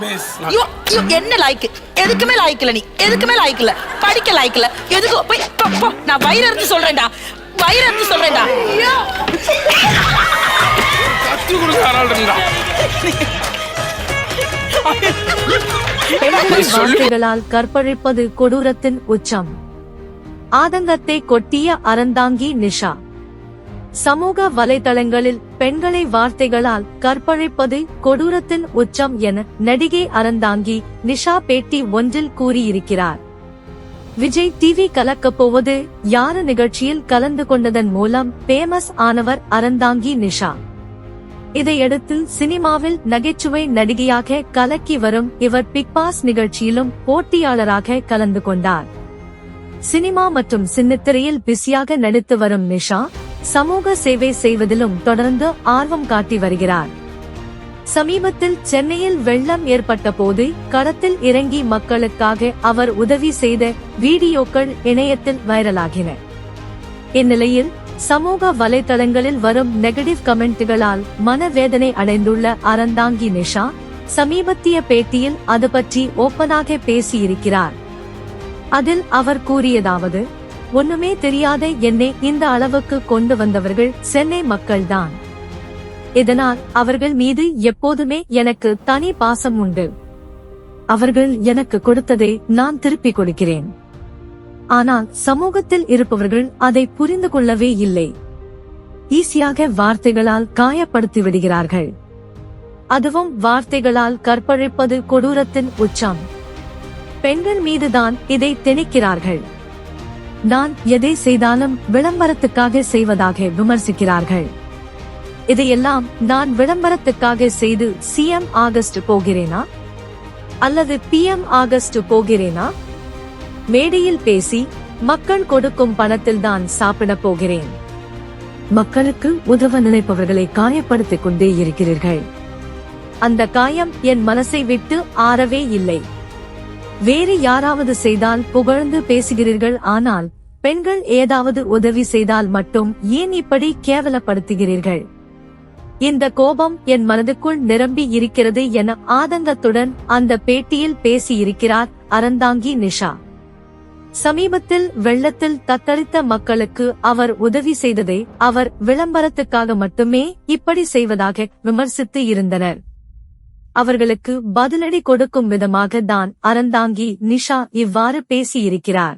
Miss ஐயோ, ஐயோ, என்ன லாய்க்கு எதுக்குமே லாய்க்கல நீ. எதுக்குமே லாய்க்கல படிக்க லாய்க்கல எதுக்கு? போய் போ, போ. நான் வயிறு எடுத்து சொல்றேன்டா. வயிறு எடுத்து சொல்றேன்டா. கத்து கொடுக்க ஆள் இருந்தா. வார்த்தைகளால் கற்பழிப்பது கொடூரத்தின் உச்சம். ஆதங்கத்தை கொட்டிய அறந்தாங்கி நிஷா. சமூக வலைதளங்களில் பெண்களை வார்த்தைகளால் கற்பழிப்பது கொடூரத்தின் உச்சம் என நடிகை அறந்தாங்கி நிஷா பேட்டி ஒன்றில் கூறியிருக்கிறார். விஜய் டிவி கலக்கப் போவது யாரு நிகழ்ச்சியில் கலந்து கொண்டதன் மூலம் பேமஸ் ஆனவர் அறந்தாங்கி நிஷா. இதையடுத்து சினிமாவில் நகைச்சுவை நடிகையாக கலக்கி வரும் இவர் பிக் பாஸ் நிகழ்ச்சியிலும் போட்டியாளராக கலந்து கொண்டார். சினிமா மற்றும் சின்னத்திரையில் பிஸியாக நடித்து வரும் நிஷா சமூக சேவை செய்வதிலும் தொடர்ந்து ஆர்வம் காட்டி வருகிறார். சமீபத்தில் சென்னையில் வெள்ளம் ஏற்பட்ட போது களத்தில் இறங்கி மக்களுக்காக அவர் உதவி செய்த வீடியோக்கள் இணையத்தில் வைரலாகின. இந்நிலையில் சமூக வலைதளங்களில் வரும் நெகட்டிவ் கமெண்ட்டுகளால் மனவேதனை அடைந்துள்ள அறந்தாங்கி நிஷா சமீபத்திய பேட்டியில் அது பற்றி ஓப்பனாக பேசியிருக்கிறார். அதில் அவர் கூறியதாவது ஒண்ணுமே தெரியாத என்னை இந்த அளவுக்கு கொண்டு வந்தவர்கள் சென்னை மக்கள்தான். இதனால் அவர்கள் மீது எப்போதுமே எனக்கு தனி பாசம் உண்டு. அவர்கள் எனக்கு கொடுத்ததை நான் திருப்பிக் கொடுக்கிறேன். ஆனால் சமூகத்தில் இருப்பவர்கள் அதை புரிந்து கொள்ளவே இல்லை. ஈஸியாக வார்த்தைகளால் காயப்படுத்தி விடுகிறார்கள். அதுவும் வார்த்தைகளால் கற்பழிப்பது கொடூரத்தின் உச்சம். பெண்கள் மீதுதான் இதை திணிக்கிறார்கள். நான் எதை செய்தாலும் விளம்பரத்துக்காக செய்வதாக விமர்சிக்கிறார்கள். இதையெல்லாம் நான் விளம்பரத்துக்காக செய்து சிஎம் ஆகஸ்ட் போகிறேனா? அல்லது பிஎம் ஆகஸ்ட் போகிறேனா? மேடையில் பேசி மக்கள் கொடுக்கும் பணத்தில் தான் சாப்பிட போகிறேன். மக்களுக்கு உதவ நினைப்பவர்களை காயப்படுத்திக் கொண்டே இருக்கிறீர்கள். அந்த காயம் என் மனசை விட்டு ஆறவே இல்லை. வேறு யாராவது செய்தால் புகழ்ந்து பேசுகிறீர்கள் ஆனால் பெண்கள் ஏதாவது உதவி செய்தால் மட்டும் ஏன் இப்படி கேவலப்படுத்துகிறீர்கள்? இந்த கோபம் என் மனதுக்குள் நிரம்பி இருக்கிறது என ஆதங்கத்துடன் அந்த பேட்டியில் பேசியிருக்கிறார் அறந்தாங்கி நிஷா. சமீபத்தில் வெள்ளத்தில் தத்தளித்த மக்களுக்கு அவர் உதவி செய்ததை அவர் விளம்பரத்துக்காக மட்டுமே இப்படி செய்வதாக விமர்சித்து இருந்தனர். அவர்களுக்கு பதிலடி கொடுக்கும் விதமாக தான் அறந்தாங்கி நிஷா இவ்வாறு பேசியிருக்கிறார்.